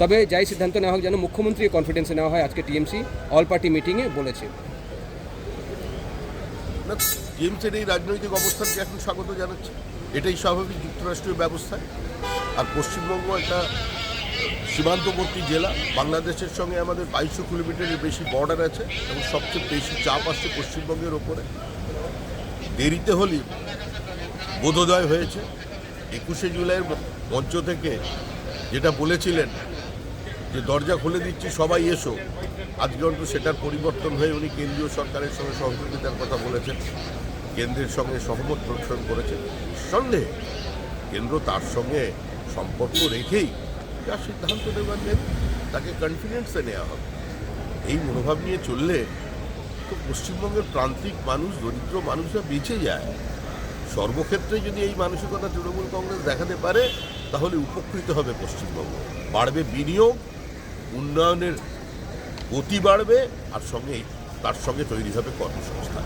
তবে যাই সিদ্ধান্ত নেওয়া হোক, যেন মুখ্যমন্ত্রী কনফিডেন্সে নেওয়া হয়, আজকে টিএমসি অল পার্টি মিটিংয়ে বলেছে। টিএমসির এই রাজনৈতিক অবস্থানকে এখন স্বাগত জানাচ্ছে। এটাই স্বাভাবিক যুক্তরাষ্ট্রীয় ব্যবস্থা। আর পশ্চিমবঙ্গ একটা সীমান্তবর্তী জেলা। বাংলাদেশের সঙ্গে আমাদের বাইশশো কিলোমিটারের বেশি বর্ডার আছে এবং সবচেয়ে বেশি চাপ আসছে পশ্চিমবঙ্গের ওপরে। দেরিতে হলেই বোধোদয় হয়েছে। একুশে জুলাইয়ের মঞ্চ থেকে যেটা বলেছিলেন যে দরজা খুলে দিচ্ছি, সবাই এসো। আজকে অন্তত সেটার পরিবর্তন হয়ে উনি কেন্দ্রীয় সরকারের সঙ্গে সহযোগিতার কথা বলেছেন, কেন্দ্রের সঙ্গে সহমত প্রদর্শন করেছেন। সন্দেহে কেন্দ্র তার সঙ্গে সম্পর্ক রেখেই যা সিদ্ধান্ত নেবার নেবে তাকে কনফিডেন্সে নেওয়া হবে। এই মনোভাব নিয়ে চললে তো পশ্চিমবঙ্গের প্রান্তিক মানুষ, দরিদ্র মানুষরা বেঁচে যায়। সর্বক্ষেত্রে যদি এই মানসিকতা তৃণমূল কংগ্রেস দেখাতে পারে, তাহলে উপকৃত হবে পশ্চিমবঙ্গ। বাড়বে বিনিয়োগ উন্নয়নের গতি বাড়বে আর সঙ্গে তার সঙ্গে তৈরি হবে কর্মসংস্থান।